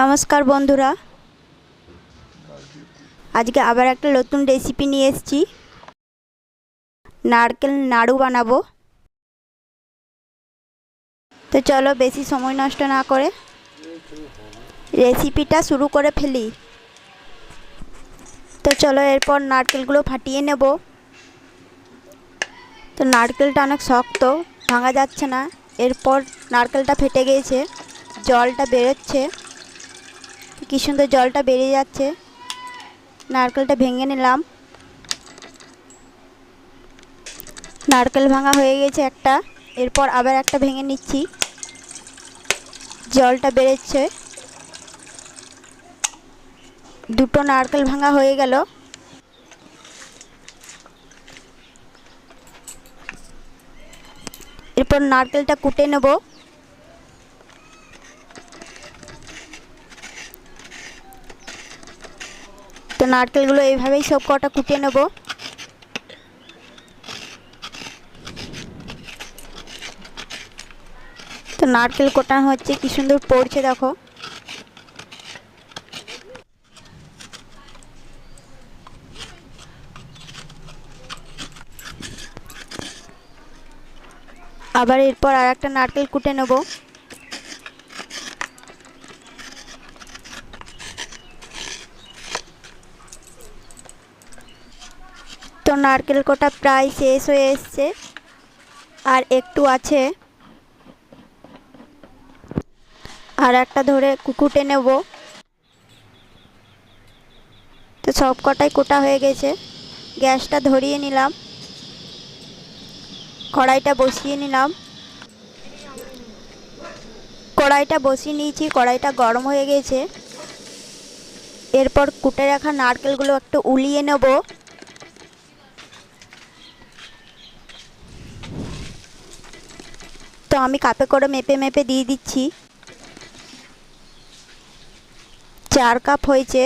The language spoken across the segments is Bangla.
নমস্কার বন্ধুরা। আজকে আবার একটা নতুন রেসিপি নিয়ে এসেছি। নারকেল নাড়ু বানাবো। তো চলো বেশি সময় নষ্ট না করে রেসিপিটা শুরু করে ফেলি। তো চলো এরপর নারকেলগুলো ফাটিয়ে নেব। তো নারকেলটা অনেক শক্ত, ভাঙা যাচ্ছে না। এরপর নারকেলটা ফেটে গিয়েছে জলটা বেরোচ্ছে। কি সুন্দর জলটা বেরিয়ে যাচ্ছে। নারকেলটা ভেঙে নিলাম। নারকেল ভাঙা হয়ে গেছে একটা, এরপর আবার একটা ভেঙে নিচ্ছি। জলটা বেরোচ্ছে। দুটো নারকেল ভাঙা হয়ে গেল। এরপর নারকেলটা কুটে নেব। নারকেলগুলো এইভাবেই সব কটা কুটে নেব। তো নারকেল কোটানো হচ্ছে কি সুন্দর পড়ছে দেখো। আবার এরপর আর একটা নারকেল কুটে নেব। নারকেল কোটা প্রায় শেষ হয়ে এসছে। আর একটু আছে। আর একটা ধরে কুকুটে নেব। তো সব কটাই কোটা হয়ে গেছে। গ্যাসটা ধরিয়ে নিলাম। কড়াইটা বসিয়ে নিলাম। কড়াইটা বসিয়ে নিয়েছি। কড়াইটা গরম হয়ে গেছে। এরপর কুটে রাখা নারকেলগুলো একটু উলিয়ে নেব। তো আমি কাপে করে মেপে মেপে দিয়ে দিচ্ছি। চার কাপ হয়েছে।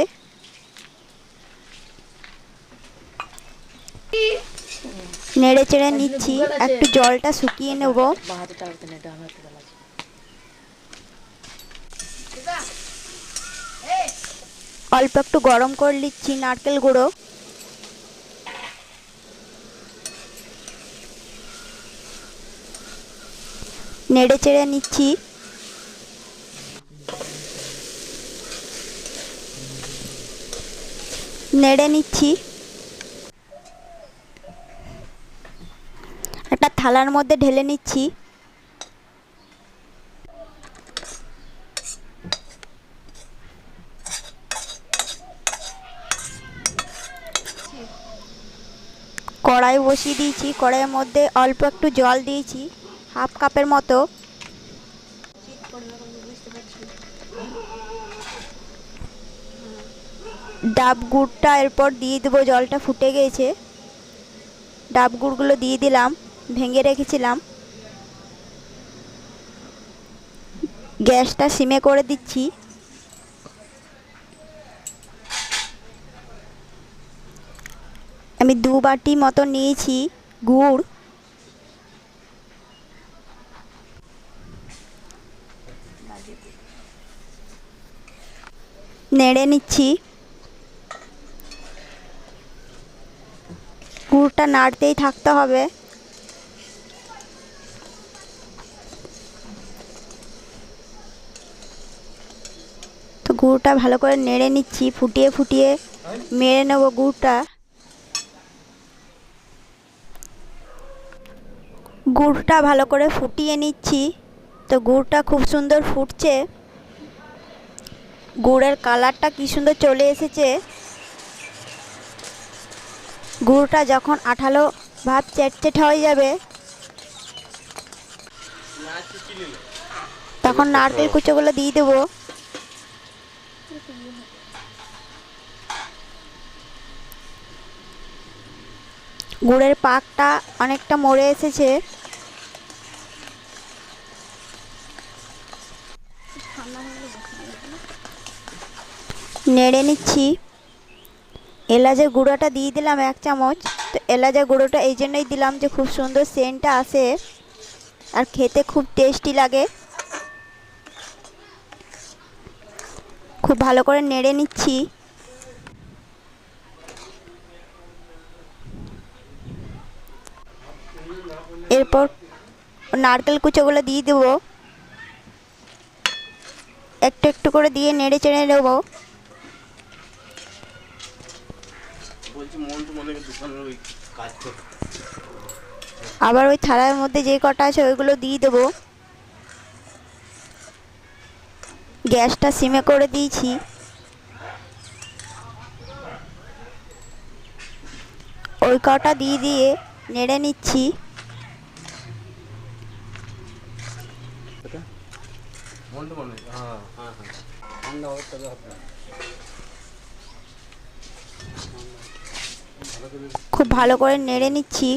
নেড়ে চেড়ে নিচ্ছি, একটু জলটা শুকিয়ে নেব। অল্প একটু গরম করে নিচ্ছি নারকেল গুঁড়ো। নেড়ে চেড়ে নিচ্ছি। নেড়ে নিচ্ছি। একটা থালার মধ্যে ঢেলে নিচ্ছি। কড়াই বসিয়ে দিয়েছি। কড়াইয়ের মধ্যে অল্প একটু জল দিয়েছি। হাফ কাপের মতো। ডাব গুড়টা এরপর দিয়ে দেবো, জলটা ফুটে গেছে। ডাব গুড়গুলো দিয়ে দিলাম, ভেঙে রেখেছিলাম। গ্যাসটা সিমে করে দিচ্ছি। আমি দু বাটি মতো নিয়েছি গুড়। নেড়ে নিচ্ছি। গুড়টা নাড়তেই থাকতে হবে। তো গুড়টা ভালো করে নেড়ে নিচ্ছি, ফুটিয়ে ফুটিয়ে মেরে নেব গুড়টা। গুড়টা ভালো করে ফুটিয়ে নিচ্ছি। তো গুড়টা খুব সুন্দর ফুটছে। গুড়ের কালারটা কি সুন্দর চলে এসেছে। গুড়টা যখন আঠালো ভাব চেটচেট হয়ে যাবে, তখন নারকেল কুচোগুলো দিয়ে দেবো। গুড়ের পাকটা অনেকটা মরে এসেছে। নেড়ে নিচ্ছি। এলাচের গুঁড়োটা দিয়ে দিলাম এক চামচ। তো এলাচের গুঁড়োটা এই জন্যই দিলাম যে খুব সুন্দর সেন্টটা আসে আর খেতে খুব টেস্টি লাগে। খুব ভালো করে নেড়ে নিচ্ছি। এরপর নারকেল কুচোগুলো দিয়ে দেবো। একটু একটু করে দিয়ে নেড়ে চেড়ে নেব। আবার ওই থালার মধ্যে যে কটা আছে ওইগুলো দিয়ে দেবো। গ্যাসটা সিমে করে দিয়েছি। ওই কটা দিয়ে দিয়ে নেড়ে নিচ্ছি। মনে হয় হ্যাঁ হ্যাঁ হ্যাঁ ঠান্ডা হবে তবে হবে খুব ভালো করে নেড়ে নিচ্ছি।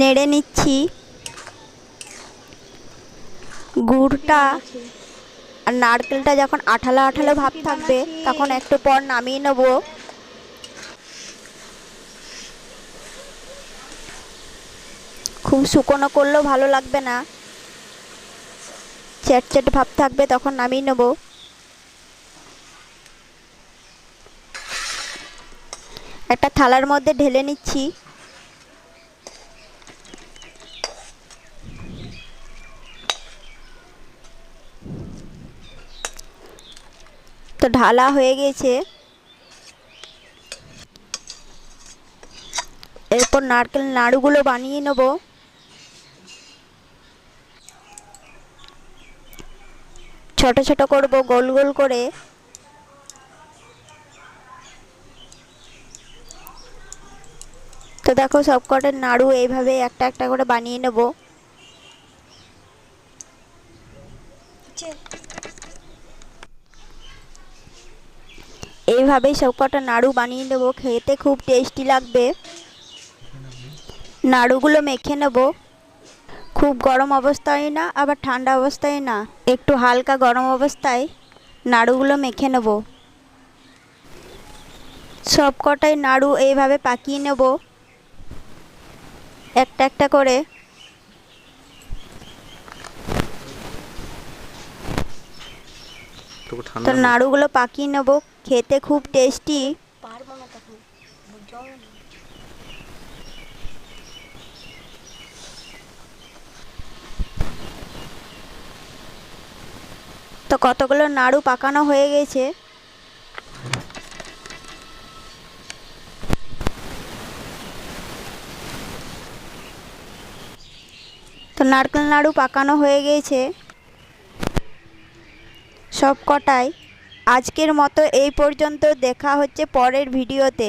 নেড়ে নিচ্ছি। গুড়টা আর নারকেলটা যখন আঠালো আঠালো ভাব থাকবে তখন একটু পর নামিয়ে নেব। খুব শুকনো করলেও ভালো লাগবে না। চ্যাট চ্যাট ভাব থাকবে তখন নামিয়ে নেব। একটা থালার মধ্যে ঢেলে নিচ্ছি। তো ঢালা হয়ে গেছে। এরপর নারকেল নাড়ুগুলো বানিয়ে নেব। ছোট ছোট করব, গোল গোল করে। দেখো সবকটার নাড়ু এইভাবে একটা একটা করে বানিয়ে নেব। এইভাবেই সবকটা নাড়ু বানিয়ে নেব, খেতে খুব টেস্টি লাগবে। নাড়ুগুলো মেখে নেব। খুব গরম অবস্থায় না, আবার ঠান্ডা অবস্থায় না, একটু হালকা গরম অবস্থায় নাড়ুগুলো মেখে নেব। সবকটাই নাড়ু এইভাবে পাকিয়ে নেব। একটা একটা করে। তোকে তো নাড়ুগুলো পাকিয়ে নেব খেতে খুব টেস্টি। তো কতগুলো নাড়ু পাকানো হয়ে গেছে? তো নারকেল নাড়ু পাকানো হয়ে গেছে। সব কটাই আজকের মতো এই পর্যন্ত দেখা হচ্ছে পরের ভিডিওতে।